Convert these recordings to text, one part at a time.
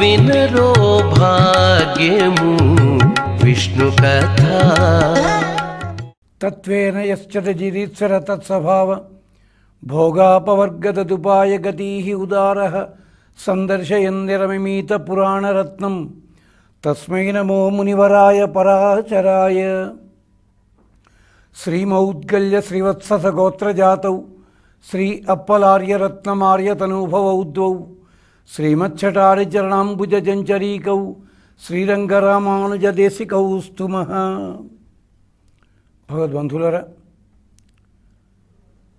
వినరో భాగ్యము విష్ణు కథ. తత్వేన యశ్చరజిరీశ్వర తత్స్వభావ భోగాపవర్గతదుపాయ గతీ ఉదార సందర్శయన్నిరమిమీత పురాణరత్నం. తస్మై నమో మునివరాయ పరాచరాయ శ్రీమౌద్గల్య శ్రీవత్ససగోత్రజాతౌ శ్రీ అప్పలార్యరత్నమార్యతనూభవౌ ద్వౌ శ్రీమచ్చటారిచరణాంబుజంచరీకౌ శ్రీరంగరామానుజదేశికౌ స్తుమః భగవద్బంధులరా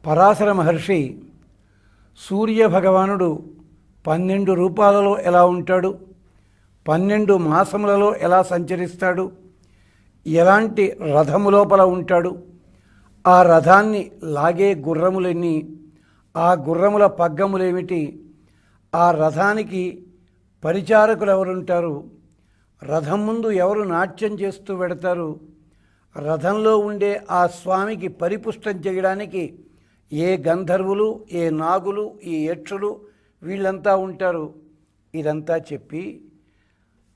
పరాశర మహర్షి సూర్య భగవానుడు పన్నెండు రూపాలలో ఎలా ఉంటాడు పన్నెండు మాసములలో ఎలా సంచరిస్తాడు ఎలాంటి రథము లోపల ఉంటాడు ఆ రథాన్ని లాగే గుర్రములెన్ని ఆ గుర్రముల పగ్గములేమిటి ఆ రథానికి పరిచారకులు ఎవరుంటారు రథం ముందు ఎవరు నాట్యం చేస్తూ పెడతారు రథంలో ఉండే ఆ స్వామికి పరిపుష్టం చేయడానికి ఏ గంధర్వులు ఏ నాగులు ఈ యక్షులు వీళ్ళంతా ఉంటారు? ఇదంతా చెప్పి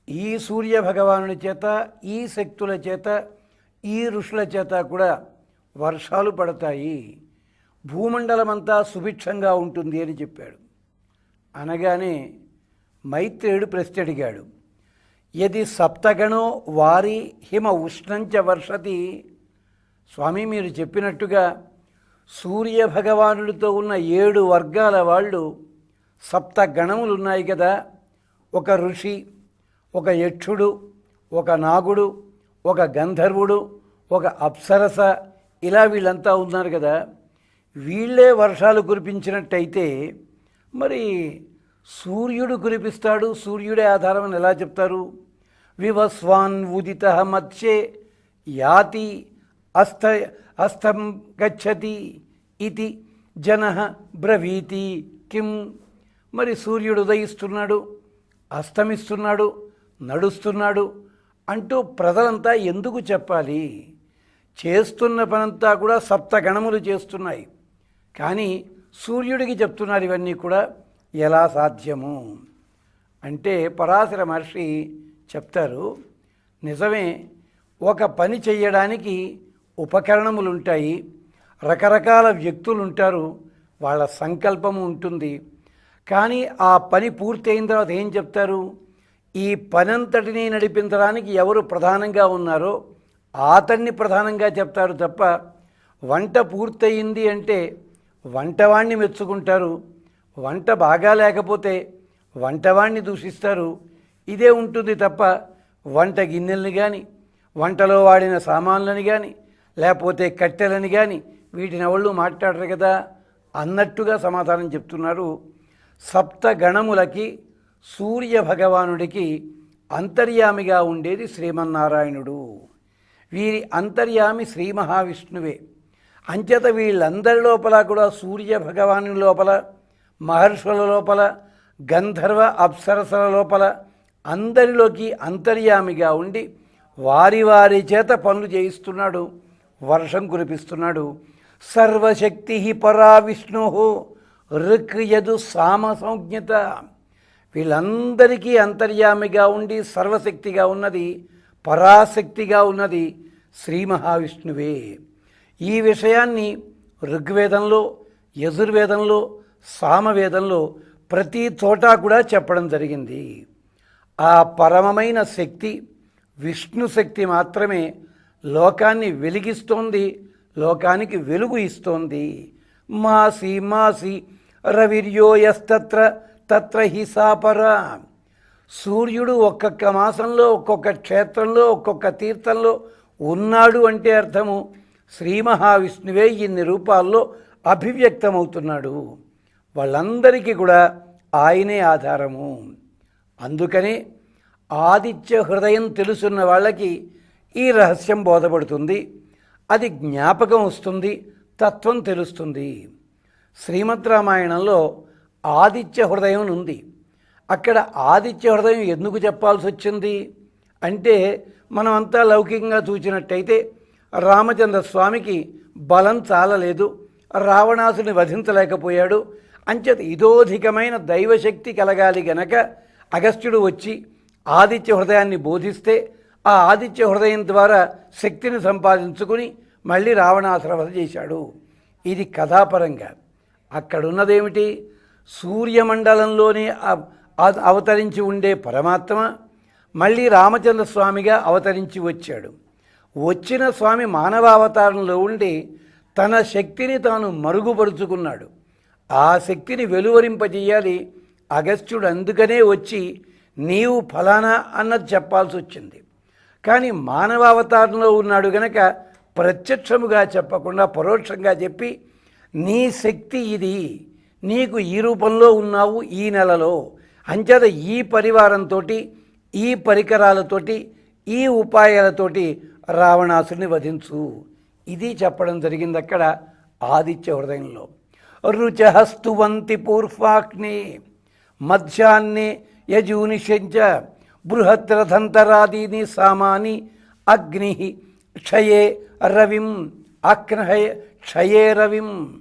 ఈ సూర్య భగవానుడి చేత ఈ శక్తుల చేత ఈ ఋషుల చేత కూడా వర్షాలు పడతాయి. భూమండలమంతా సుభిక్షంగా ఉంటుంది అని చెప్పాడు. అనగానే మైత్రేయుడు ప్రశ్న అడిగాడు యది సప్తగణో వారి హిమ ఉష్ణంచ వర్షతి? స్వామి మీరు చెప్పినట్టుగా సూర్య భగవానుడితో ఉన్న ఏడు వర్గాల వాళ్ళు సప్త గణములు ఉన్నాయి కదా. ఒక ఋషి ఒక యక్షుడు ఒక నాగుడు ఒక గంధర్వుడు ఒక అప్సరస ఇలా వీళ్ళంతా ఉన్నారు కదా. వీళ్ళే వర్షాలు కురిపించినట్టయితే మరి సూర్యుడు కురిపిస్తాడు సూర్యుడే ఆధారం అని ఎలా చెప్తారు? వివస్వాన్ ఉదిత మత్స్యే యాతి అస్త అస్తం గచ్చతి ఇది జన బ్రవీతి కిం. మరి సూర్యుడు ఉదయిస్తున్నాడు అస్తమిస్తున్నాడు నడుస్తున్నాడు అంటూ ప్రజలంతా ఎందుకు చెప్పాలి? చేస్తున్న పనంతా కూడా సప్తగణములు చేస్తున్నాయి. కానీ సూర్యుడికి చెప్తున్నారు ఇవన్నీ కూడా ఎలా సాధ్యము? అంటే పరాశర మహర్షి చెప్తారు నిజమే ఒక పని చేయడానికి ఉపకరణములు ఉంటాయి రకరకాల వ్యక్తులు ఉంటారు వాళ్ళ సంకల్పము ఉంటుంది. కానీ ఆ పని పూర్తయిన తర్వాత ఏం చెప్తారు? ఈ పనంతటిని నడిపించడానికి ఎవరు ప్రధానంగా ఉన్నారో అతన్ని ప్రధానంగా చెప్తారు తప్ప వంట పూర్తయింది అంటే వంటవాణ్ణి మెచ్చుకుంటారు. వంట బాగా లేకపోతే వంటవాణ్ణి దూషిస్తారు. ఇదే ఉంటుంది తప్ప వంట గిన్నెల్ని కానీ వంటలో వాడిన సామాన్లని కానీ లేకపోతే కట్టెలని కానీ వీటిని ఎవళ్ళు మాట్లాడరు కదా అన్నట్టుగా సమాధానం చెప్తున్నారు. సప్తగణములకి సూర్య భగవానుడికి అంతర్యామిగా ఉండేది శ్రీమన్నారాయణుడు. వీరి అంతర్యామి శ్రీ మహావిష్ణువే. అంచేత వీళ్ళందరి లోపల కూడా సూర్య భగవాను లోపల మహర్షుల లోపల గంధర్వ అప్సరసల లోపల అందరిలోకి అంతర్యామిగా ఉండి వారి వారి చేత పనులు చేయిస్తున్నాడు వర్షం కురిపిస్తున్నాడు. సర్వశక్తి పరా విష్ణు ఋక్ యదు సామ సంజ్ఞత. వీళ్ళందరికీ అంతర్యామిగా ఉండి సర్వశక్తిగా ఉన్నది పరాశక్తిగా ఉన్నది శ్రీ మహావిష్ణువే. ఈ విషయాన్ని ఋగ్వేదంలో యజుర్వేదంలో సామవేదంలో ప్రతి చోట కూడా చెప్పడం జరిగింది. ఆ పరమమైన శక్తి విష్ణు శక్తి మాత్రమే లోకాన్ని వెలిగిస్తోంది లోకానికి వెలుగు ఇస్తోంది. మాసి మాసి రవిర్యోయస్తత్ర తత్ర హిసాపర సూర్యుడు ఒక్కొక్క మాసంలో ఒక్కొక్క క్షేత్రంలో ఒక్కొక్క తీర్థంలో ఉన్నాడు అంటే అర్థము. శ్రీ మహావిష్ణువే ఇన్ని రూపాల్లో అభివ్యక్తమవుతున్నాడు. వాళ్ళందరికీ కూడా ఆయనే ఆధారము. అందుకనే ఆదిత్య హృదయం తెలుసున్న వాళ్ళకి ఈ రహస్యం బోధపడుతుంది. అది జ్ఞాపకం వస్తుంది తత్వం తెలుస్తుంది. శ్రీమద్ రామాయణంలో ఆదిత్య హృదయం ఉంది. అక్కడ ఆదిత్య హృదయం ఎందుకు చెప్పాల్సి వచ్చింది అంటే మనం అంతా లౌకికంగా చూసినట్టయితే రామచంద్ర స్వామికి బలం చాలలేదు. రావణాసుని వధించలేకపోయాడు. అంచేత ఇదోధికమైన దైవశక్తి కలగాలి గనక అగస్త్యుడు వచ్చి ఆదిత్య హృదయాన్ని బోధిస్తే ఆ ఆదిత్య హృదయం ద్వారా శక్తిని సంపాదించుకుని మళ్ళీ రావణాసురవధ చేశాడు. ఇది కథాపరంగా. అక్కడున్నదేమిటి? సూర్యమండలంలోనే అవతరించి ఉండే పరమాత్మ మళ్ళీ రామచంద్ర స్వామిగా అవతరించి వచ్చాడు. వచ్చిన స్వామి మానవావతారంలో ఉండి తన శక్తిని తాను మరుగుపరుచుకున్నాడు. ఆ శక్తిని వెలువరింపజేయాలి. అగస్త్యుడు అందుకనే వచ్చి నీవు ఫలానా అన్నది చెప్పాల్సి వచ్చింది. కానీ మానవావతారంలో ఉన్నాడు గనక ప్రత్యక్షముగా చెప్పకుండా పరోక్షంగా చెప్పి నీ శక్తి ఇది. నీకు ఈ రూపంలో ఉన్నావు ఈ నెలలో. అంచేత ఈ పరివారంతో ఈ పరికరాలతోటి ఈ ఉపాయాలతోటి రావణాసుని వధించు. ఇది చెప్పడం జరిగింది అక్కడ ఆదిత్య హృదయంలో. రుచహస్తువంతి పూర్వాగ్ని మధ్యాహ్నే యజూనిషంచ బృహద్రథంతరాదీని సామాని అగ్ని క్షయే రవిం అగ్నహయ క్షయే రవిం.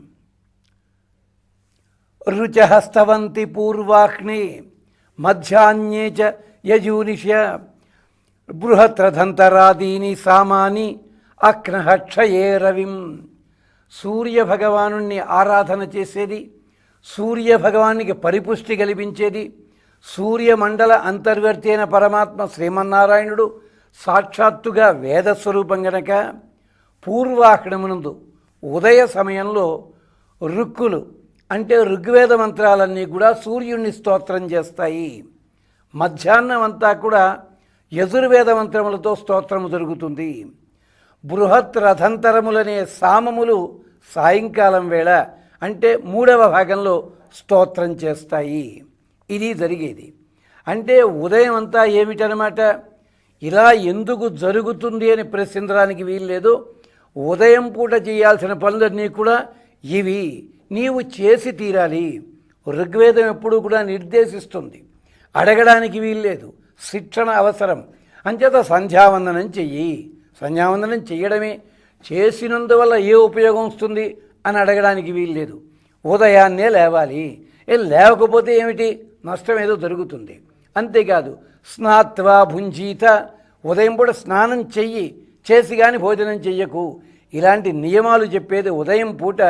రుచహస్తవంతి పూర్వాగ్ని మధ్యాహ్నే చ యజూనిష బృహత్రథంతరాదీని సామాని అగ్నహక్షయే రవిం. సూర్య భగవానుణ్ణి ఆరాధన చేసేది సూర్య భగవానికి పరిపుష్టి కల్పించేది సూర్యమండల అంతర్వర్తి అయిన పరమాత్మ శ్రీమన్నారాయణుడు సాక్షాత్తుగా వేదస్వరూపం గనక. పూర్వాహ్నమునందు ఉదయ సమయంలో రుక్కులు అంటే ఋగ్వేద మంత్రాలన్నీ కూడా సూర్యుణ్ణి స్తోత్రం చేస్తాయి. మధ్యాహ్నం అంతా కూడా యజుర్వేద మంత్రములతో స్తోత్రము జరుగుతుంది. బృహత్ రథంతరములనే సామములు సాయంకాలం వేళ అంటే మూడవ భాగంలో స్తోత్రం చేస్తాయి. ఇది జరిగేది. అంటే ఉదయం అంతా ఏమిటనమాట? ఇలా ఎందుకు జరుగుతుంది అని ప్రశ్నించడానికి వీల్లేదు. ఉదయం పూట చేయాల్సిన పనులన్నీ కూడా ఇవి. నీవు చేసి తీరాలి. ఋగ్వేదం ఎప్పుడూ కూడా నిర్దేశిస్తుంది. అడగడానికి వీల్లేదు. శిక్షణ అవసరం. అంచేత సంధ్యావందనం చెయ్యి. సంధ్యావందనం చేయడమే చేసినందువల్ల ఏ ఉపయోగం వస్తుంది అని అడగడానికి వీల్లేదు. ఉదయాన్నే లేవాలి. ఏ లేవకపోతే ఏమిటి? నష్టం ఏదో జరుగుతుంది. అంతేకాదు స్నాత్వా భుంజీత. ఉదయం పూట స్నానం చెయ్యి. చేసి కానీ భోజనం చెయ్యకు. ఇలాంటి నియమాలు చెప్పేది ఉదయం పూట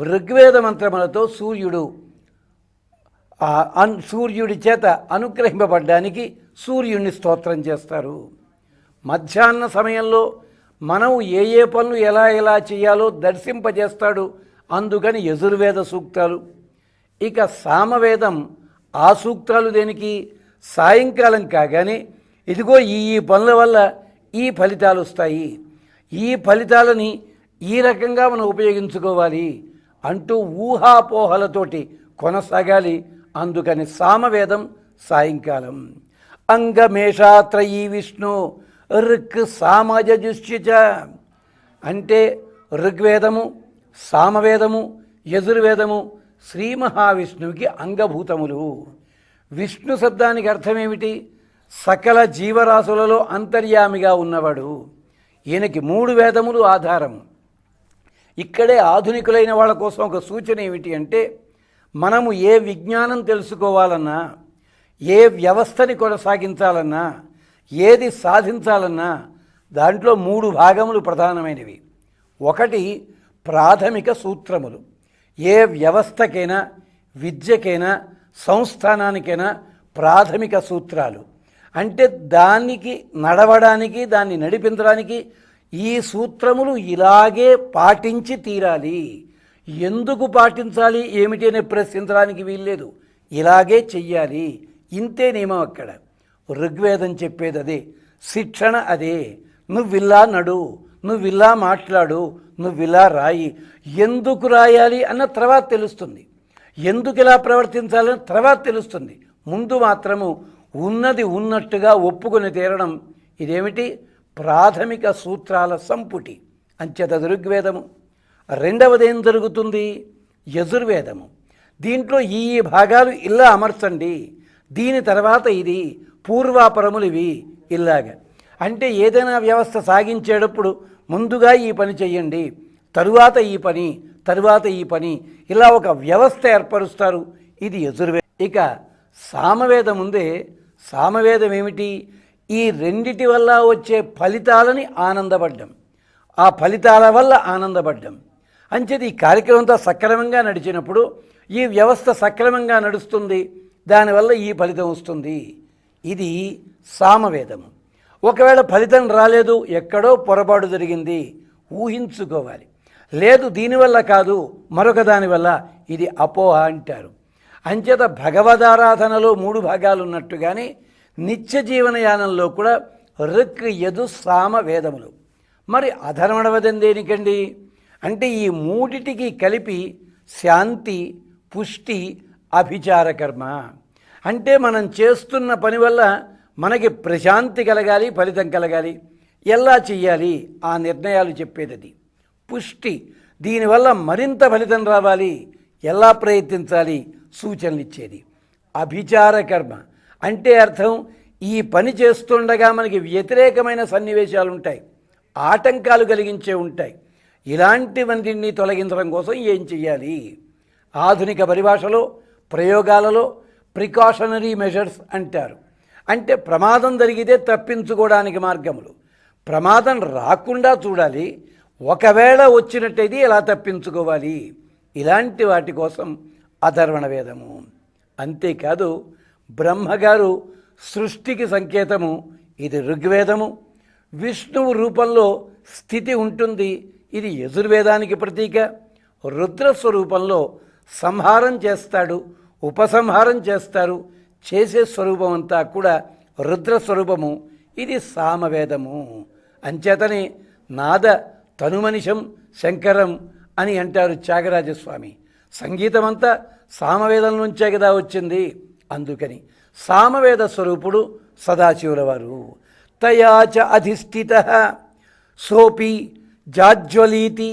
ఋగ్వేద మంత్రములతో సూర్యుడు. అన్ సూర్యుడి చేత అనుగ్రహింపబడ్డానికి సూర్యుడిని స్తోత్రం చేస్తారు. మధ్యాహ్న సమయంలో మనం ఏ ఏ పనులు ఎలా ఎలా చేయాలో దర్శింపజేస్తాడు అందుకని యజుర్వేద సూక్తాలు. ఇక సామవేదం ఆ సూక్తాలు దేనికి? సాయంకాలం కాగానే ఇదిగో ఈ ఈ పనుల వల్ల ఈ ఫలితాలు వస్తాయి. ఈ ఫలితాలని ఈ రకంగా మనం ఉపయోగించుకోవాలి అంటూ ఊహాపోహలతోటి కొనసాగాలి. అందుకని సామవేదం సాయంకాలం. అంగమేషాత్రయీ విష్ణు ఋక్ సామజుష్యుచ అంటే ఋగ్వేదము సామవేదము యజుర్వేదము శ్రీ మహావిష్ణువుకి అంగభూతములు. విష్ణు శబ్దానికి అర్థమేమిటి? సకల జీవరాశులలో అంతర్యామిగా ఉన్నవాడు. ఈయనకి మూడు వేదములు ఆధారము. ఇక్కడే ఆధునికులైన వాళ్ళ కోసం ఒక సూచన ఏమిటి అంటే మనము ఏ విజ్ఞానం తెలుసుకోవాలన్నా ఏ వ్యవస్థని కొనసాగించాలన్నా ఏది సాధించాలన్నా దాంట్లో మూడు భాగములు ప్రధానమైనవి. ఒకటి ప్రాథమిక సూత్రములు. ఏ వ్యవస్థకైనా విద్యకైనా సంస్థానానికైనా ప్రాథమిక సూత్రాలు. అంటే దానికి నడవడానికి దాన్ని నడిపించడానికి ఈ సూత్రములు ఇలాగే పాటించి తీరాలి. ఎందుకు పాటించాలి ఏమిటి అని ప్రశ్నించడానికి వీల్లేదు. ఇలాగే చెయ్యాలి. ఇంతే నియమం అక్కడ. ఋగ్వేదం చెప్పేది అదే. శిక్షణ అదే. నువ్విలా నడు నువ్విలా మాట్లాడు నువ్విలా రాయి. ఎందుకు రాయాలి అన్న తర్వాత తెలుస్తుంది. ఎందుకు ఇలా ప్రవర్తించాలని తర్వాత తెలుస్తుంది. ముందు మాత్రము ఉన్నది ఉన్నట్టుగా ఒప్పుకొని తీరడం. ఇదేమిటి? ప్రాథమిక సూత్రాల సంపుటి. అంచేత ఋగ్వేదము. రెండవది ఏం జరుగుతుంది? యజుర్వేదము. దీంట్లో ఈ ఈ భాగాలు ఇలా అమర్చండి. దీని తర్వాత ఇది పూర్వాపరములు ఇవి ఇలాగా. అంటే ఏదైనా వ్యవస్థ సాగించేటప్పుడు ముందుగా ఈ పని చెయ్యండి. తరువాత ఈ పని తరువాత ఈ పని. ఇలా ఒక వ్యవస్థ ఏర్పరుస్తారు. ఇది యజుర్వేద ఇక సామవేదం ఉందే. సామవేదం ఏమిటి? ఈ రెండిటి వల్ల వచ్చే ఫలితాలని ఆనందపడ్డం. ఆ ఫలితాల వల్ల ఆనందపడ్డం. అంచేది ఈ కార్యక్రమంతో సక్రమంగా నడిచినప్పుడు ఈ వ్యవస్థ సక్రమంగా నడుస్తుంది దానివల్ల ఈ ఫలితం వస్తుంది. ఇది సామవేదము. ఒకవేళ ఫలితం రాలేదు ఎక్కడో పొరపాటు జరిగింది ఊహించుకోవాలి. లేదు దీనివల్ల కాదు మరొక దానివల్ల ఇది అపోహ అంటారు. అంచేత భగవదారాధనలో మూడు భాగాలు ఉన్నట్టుగానే నిత్య జీవనయానంలో కూడా ఋక్ యదు సామ వేదములు మరి అధర్మణవదం దేనికండి? అంటే ఈ మూడిటికి కలిపి శాంతి పుష్టి అభిచార కర్మ అంటే మనం చేస్తున్న పని వల్ల మనకి ప్రశాంతి కలగాలి ఫలితం కలగాలి. ఎలా చెయ్యాలి? ఆ నిర్ణయాలు చెప్పేది అది పుష్టి దీనివల్ల మరింత ఫలితం రావాలి. ఎలా ప్రయత్నించాలి? సూచనలు ఇచ్చేది. అభిచార కర్మ అంటే అర్థం ఈ పని చేస్తుండగా మనకి వ్యతిరేకమైన సన్నివేశాలు ఉంటాయి ఆటంకాలు కలిగించే ఉంటాయి. ఇలాంటివన్నీ తొలగించడం కోసం ఏం చెయ్యాలి? ఆధునిక పరిభాషలో ప్రయోగాలలో ప్రికాషనరీ మెజర్స్ అంటారు. అంటే ప్రమాదం జరిగితే తప్పించుకోవడానికి మార్గములు. ప్రమాదం రాకుండా చూడాలి. ఒకవేళ వచ్చినట్టయితే ఎలా తప్పించుకోవాలి? ఇలాంటి వాటి కోసం అధర్వణ వేదము. అంతేకాదు బ్రహ్మగారు సృష్టికి సంకేతము. ఇది ఋగ్వేదము. విష్ణువు రూపంలో స్థితి ఉంటుంది. ఇది యజుర్వేదానికి ప్రతీక. రుద్ర స్వరూపంలో సంహారం చేస్తాడు ఉపసంహారం చేస్తారు చేసే స్వరూపం అంతా కూడా రుద్ర స్వరూపము ఇది సామవేదము. అంచేతనే నాద తనుమనిషం శంకరం అని అంటారు త్యాగరాజస్వామి. సంగీతం అంతా సామవేదం నుంచే కదా వచ్చింది. అందుకని సామవేద స్వరూపుడు సదాశివుల వారు తయాచ అధిష్ఠిత. సోపి జాజ్వలీతి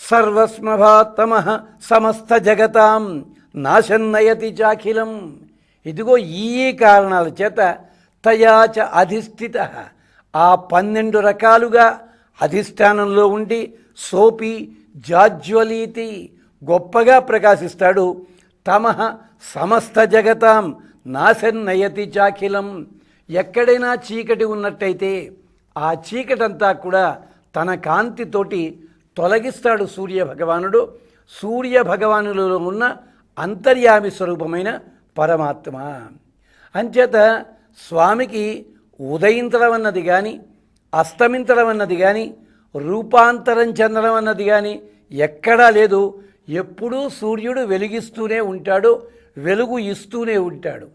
సర్వస్మభాతమ సమస్త జగతాం నాశన్నయతి చాఖిలం ఇదిగో ఈ కారణాల చేత తయాచ అధిష్ఠిత. ఆ పన్నెండు రకాలుగా అధిష్టానంలో ఉండి సోపి జాజ్వలీతి గొప్పగా ప్రకాశిస్తాడు. తమ సమస్త జగతాం నాశన్నయతి చాఖిలం ఎక్కడైనా చీకటి ఉన్నట్టయితే ఆ చీకటంతా కూడా తన కాంతితోటి తొలగిస్తాడు సూర్య భగవానుడు సూర్య భగవానులలో ఉన్న అంతర్యామి స్వరూపమైన పరమాత్మ. అంచేత స్వామికి ఉదయించడం అన్నది కానీ అస్తమించడం అన్నది కానీ రూపాంతరం చెందడం అన్నది కానీ ఎక్కడా లేదు. ఎప్పుడూ సూర్యుడు వెలిగిస్తూనే ఉంటాడు వెలుగు ఇస్తూనే ఉంటాడు.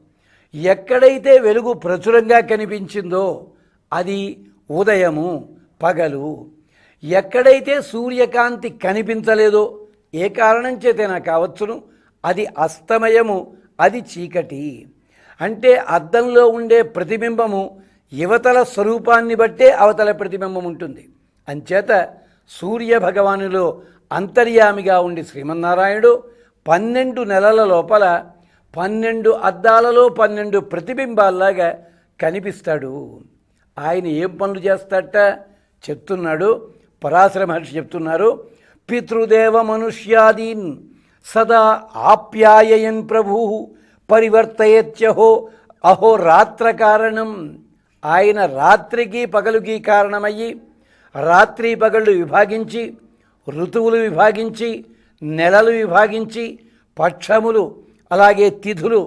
ఎక్కడైతే వెలుగు ప్రచురంగా కనిపించిందో అది ఉదయము పగలు. ఎక్కడైతే సూర్యకాంతి కనిపించలేదో ఏ కారణం చేతైనా కావచ్చును అది అస్తమయము అది చీకటి. అంటే అద్దంలో ఉండే ప్రతిబింబము యువతల స్వరూపాన్ని బట్టే అవతల ప్రతిబింబం ఉంటుంది. అంచేత సూర్య భగవానులో అంతర్యామిగా ఉండి శ్రీమన్నారాయణుడు పన్నెండు నెలల లోపల పన్నెండు అద్దాలలో పన్నెండు ప్రతిబింబాల్లాగా కనిపిస్తాడు. ఆయన ఏం పనులు చేస్తాట చెప్తున్నాడు పరాశర మహర్షి చెప్తున్నారు పితృదేవ మనుష్యాదీన్ సదా ఆప్యాయయన్ ప్రభు పరివర్తయత్యహో అహో రాత్ర కారణం. ఆయన రాత్రికి పగలుకి కారణమయ్యి రాత్రి పగళ్ళు విభాగించి ఋతువులు విభాగించి నెలలు విభాగించి పక్షములు అలాగే తిథులు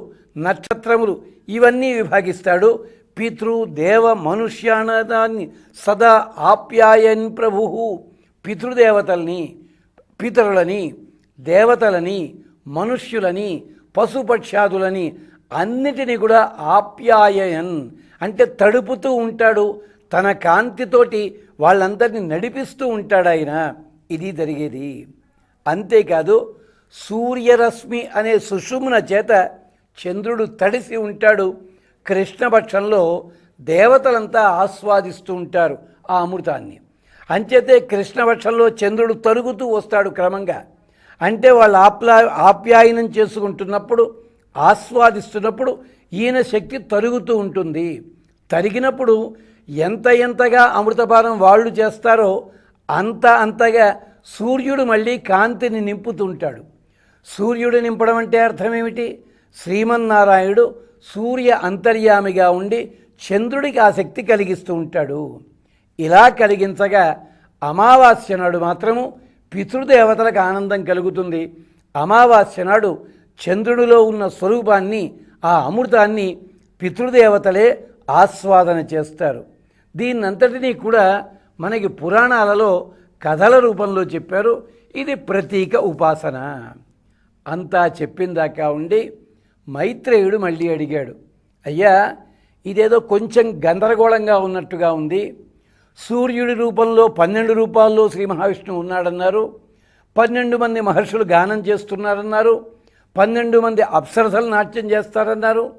నక్షత్రములు ఇవన్నీ విభాగిస్తాడు. పితృ దేవ మనుష్యానదాన్ని సదా ఆప్యాయన్ ప్రభు పితృదేవతల్ని పితరులని దేవతలని మనుష్యులని పశుపక్షాదులని అన్నిటినీ కూడా ఆప్యాయన్ అంటే తడుపుతూ ఉంటాడు. తన కాంతితోటి వాళ్ళందరినీ నడిపిస్తూ ఉంటాడు ఆయన. ఇది జరిగేది. అంతేకాదు సూర్యరశ్మి అనే సుషుమ్న చేత చంద్రుడు తడిసి ఉంటాడు. కృష్ణపక్షంలో దేవతలంతా ఆస్వాదిస్తూ ఉంటారు ఆ అమృతాన్ని. అంచేతే కృష్ణపక్షంలో చంద్రుడు తరుగుతూ వస్తాడు క్రమంగా. అంటే వాళ్ళు ఆప్లా ఆప్యాయనం చేసుకుంటున్నప్పుడు ఆస్వాదిస్తున్నప్పుడు ఈయన శక్తి తరుగుతూ ఉంటుంది. తరిగినప్పుడు ఎంత ఎంతగా అమృతపానం వాళ్ళు చేస్తారో అంత అంతగా సూర్యుడు మళ్ళీ కాంతిని నింపుతుంటాడు సూర్యుడు నింపడం అంటే అర్థం ఏమిటి శ్రీమన్నారాయణుడు సూర్య అంతర్యామిగా ఉండి చంద్రుడికి ఆ శక్తి కలిగిస్తూ ఉంటాడు. ఇలా కలిగించగా అమావాస్య నాడు మాత్రము పితృదేవతలకు ఆనందం కలుగుతుంది. అమావాస్య నాడు చంద్రుడిలో ఉన్న స్వరూపాన్ని ఆ అమృతాన్ని పితృదేవతలే ఆస్వాదన చేస్తారు. దీన్నంతటినీ కూడా మనకి పురాణాలలో కథల రూపంలో చెప్పారు. ఇది ప్రతీక ఉపాసన. అంతా చెప్పిందాకా ఉండి మైత్రేయుడు మళ్ళీ అడిగాడు అయ్యా ఇదేదో కొంచెం గందరగోళంగా ఉన్నట్టుగా ఉంది. సూర్యుడి రూపంలో పన్నెండు రూపాల్లో శ్రీ మహావిష్ణువు ఉన్నాడన్నారు. పన్నెండు మంది మహర్షులు గానం చేస్తున్నారన్నారు. పన్నెండు మంది అప్సరసలు నాట్యం చేస్తారన్నారు.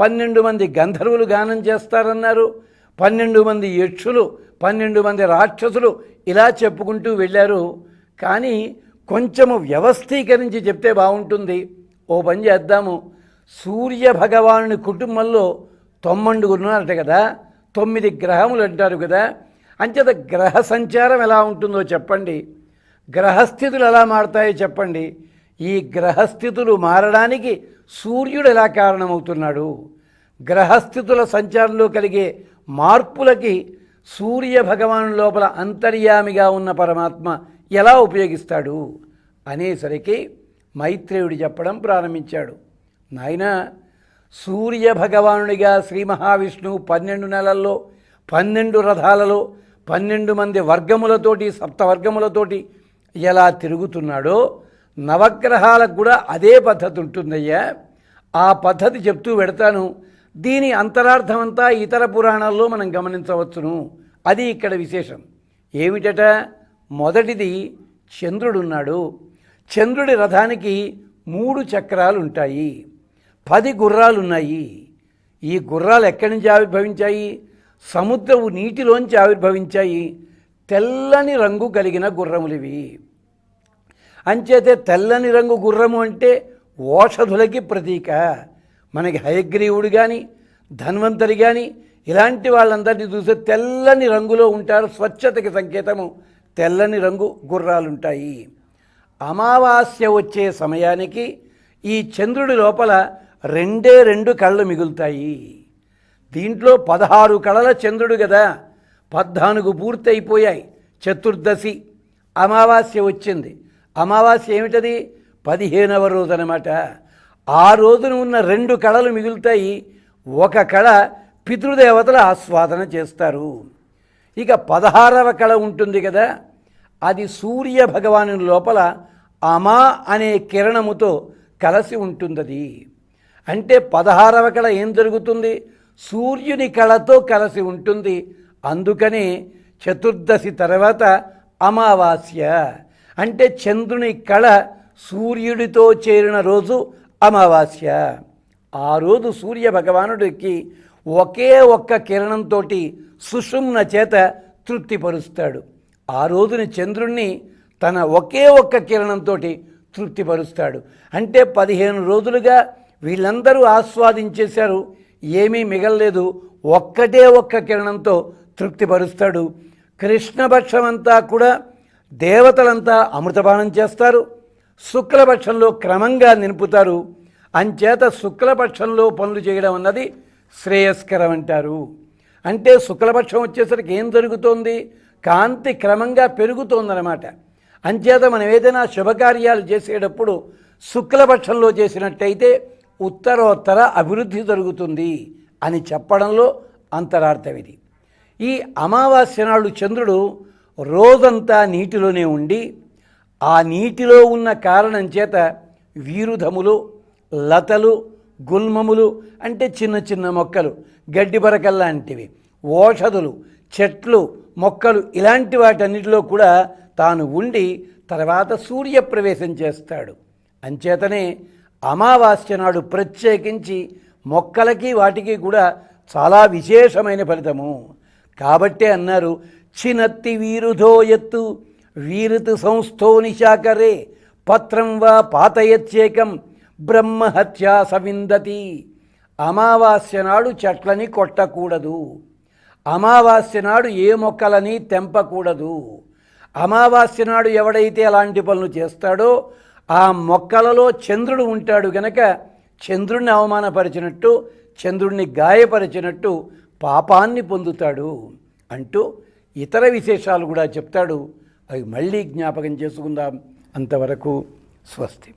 పన్నెండు మంది గంధర్వులు గానం చేస్తారన్నారు. పన్నెండు మంది యక్షులు పన్నెండు మంది రాక్షసులు ఇలా చెప్పుకుంటూ వెళ్ళారు. కానీ కొంచెము వ్యవస్థీకరించి చెప్తే బాగుంటుంది. ఓ పని చేద్దాము. సూర్య భగవానుని కుటుంబంలో తొమ్మండుగురు ఉన్నారట కదా. తొమ్మిది గ్రహములు అంటారు కదా. అంచేత గ్రహ సంచారం ఎలా ఉంటుందో చెప్పండి. గ్రహస్థితులు ఎలా మారుతాయో చెప్పండి. ఈ గ్రహస్థితులు మారడానికి సూర్యుడు ఎలా కారణమవుతున్నాడు? గ్రహస్థితుల సంచారంలో కలిగే మార్పులకి సూర్య భగవాను లోపల అంతర్యామిగా ఉన్న పరమాత్మ ఎలా ఉపయోగిస్తాడు అనేసరికి మైత్రేయుడు చెప్పడం ప్రారంభించాడు. నాయన సూర్య భగవానుడిగా శ్రీ మహావిష్ణువు పన్నెండు నెలల్లో పన్నెండు రథాలలో పన్నెండు మంది వర్గములతోటి సప్తవర్గములతోటి ఎలా తిరుగుతున్నాడో నవగ్రహాలకు కూడా అదే పద్ధతి ఉంటుందయ్యా. ఆ పద్ధతి చెప్తూ పెడతాను. దీని అంతరార్థమంతా ఇతర పురాణాల్లో మనం గమనించవచ్చును. అది ఇక్కడ విశేషం. ఏమిటట? మొదటిది చంద్రుడున్నాడు. చంద్రుడి రథానికి మూడు చక్రాలు ఉంటాయి పది గుర్రాలు ఉన్నాయి ఈ గుర్రాలు ఎక్కడి నుంచి ఆవిర్భవించాయి? సముద్రపు నీటిలోంచి ఆవిర్భవించాయి. తెల్లని రంగు కలిగిన గుర్రములివి. అంచేతే తెల్లని రంగు గుర్రము అంటే ఓషధులకి ప్రతీక. మనకి హయగ్రీవుడు కానీ ధన్వంతరి కానీ ఇలాంటి వాళ్ళందరినీ చూస్తే తెల్లని రంగులో ఉంటారు. స్వచ్ఛతకి సంకేతము. తెల్లని రంగు గుర్రాలుంటాయి. అమావాస్య వచ్చే సమయానికి ఈ చంద్రుడి లోపల రెండే రెండు కళ్ళు మిగులుతాయి. దీంట్లో పదహారు కళల చంద్రుడు కదా పద్నాలుగు పూర్తయిపోయాయి. చతుర్దశి అమావాస్య వచ్చింది. అమావాస్య ఏమిటది? పదిహేనవ రోజు అనమాట ఆ రోజున ఉన్న రెండు కళలు మిగులుతాయి. ఒక కళ పితృదేవతల ఆస్వాదన చేస్తారు. ఇక పదహారవ కళ ఉంటుంది కదా అది సూర్య భగవాను లోపల అమా అనే కిరణముతో కలిసి ఉంటుంది అంటే పదహారవ కళ ఏం జరుగుతుంది? సూర్యుని కళతో కలిసి ఉంటుంది. అందుకని చతుర్దశి తర్వాత అమావాస్య. అంటే చంద్రుని కళ సూర్యుడితో చేరిన రోజు అమావాస్య. ఆ రోజు సూర్య భగవానుడికి ఒకే ఒక్క కిరణంతో సుషుమ్న చేత తృప్తిపరుస్తాడు. ఆ రోజుని చంద్రుణ్ణి తన ఒకే ఒక్క కిరణంతో తృప్తిపరుస్తాడు. అంటే పదిహేను రోజులుగా వీళ్ళందరూ ఆస్వాదించేశారు. ఏమీ మిగలలేదు. ఒక్కటే ఒక్క కిరణంతో తృప్తిపరుస్తాడు. కృష్ణపక్షమంతా కూడా దేవతలంతా అమృతపానం చేస్తారు. శుక్లపక్షంలో క్రమంగా నింపుతారు. అంచేత శుక్లపక్షంలో పనులు చేయడం అన్నది శ్రేయస్కరం అంటారు. అంటే శుక్లపక్షం వచ్చేసరికి ఏం జరుగుతోంది? కాంతి క్రమంగా పెరుగుతోందన్నమాట. అంచేత మనం ఏదైనా శుభకార్యాలు చేసేటప్పుడు శుక్లపక్షంలో చేసినట్టయితే ఉత్తరోత్తర అభివృద్ధి జరుగుతుంది అని చెప్పడంలో అంతరార్థం ఇది. ఈ అమావాస్య నాడు చంద్రుడు రోజంతా నీటిలోనే ఉండి ఆ నీటిలో ఉన్న కారణం చేత వీరుధములు లతలు గుల్మములు అంటే చిన్న చిన్న మొక్కలు గడ్డిబరకల్లాంటివి ఓషధులు చెట్లు మొక్కలు ఇలాంటి వాటన్నిటిలో కూడా తాను ఉండి తర్వాత సూర్యప్రవేశం చేస్తాడు. అంచేతనే అమావాస్య నాడు ప్రత్యేకించి మొక్కలకి వాటికి కూడా చాలా విశేషమైన ఫలితము. కాబట్టే అన్నారు చినత్తి వీరుధో ఎత్తు వీరుతు సంస్థో నిశాకరే పత్రం వా పాతయత్యేకం బ్రహ్మహత్యా సవిందతి. అమావాస్య నాడు చెట్లని కొట్టకూడదు. అమావాస్య నాడు ఏ మొక్కలని తెంపకూడదు. అమావాస్య నాడు ఎవడైతే అలాంటి పనులు చేస్తాడో ఆ మొక్కలలో చంద్రుడు ఉంటాడు గనక చంద్రుణ్ణి అవమానపరిచినట్టు చంద్రుణ్ణి గాయపరిచినట్టు పాపాన్ని పొందుతాడు అంటూ ఇతర విశేషాలు కూడా చెప్తాడు. అవి మళ్ళీ జ్ఞాపకం చేసుకుందాం. అంతవరకు స్వస్తి.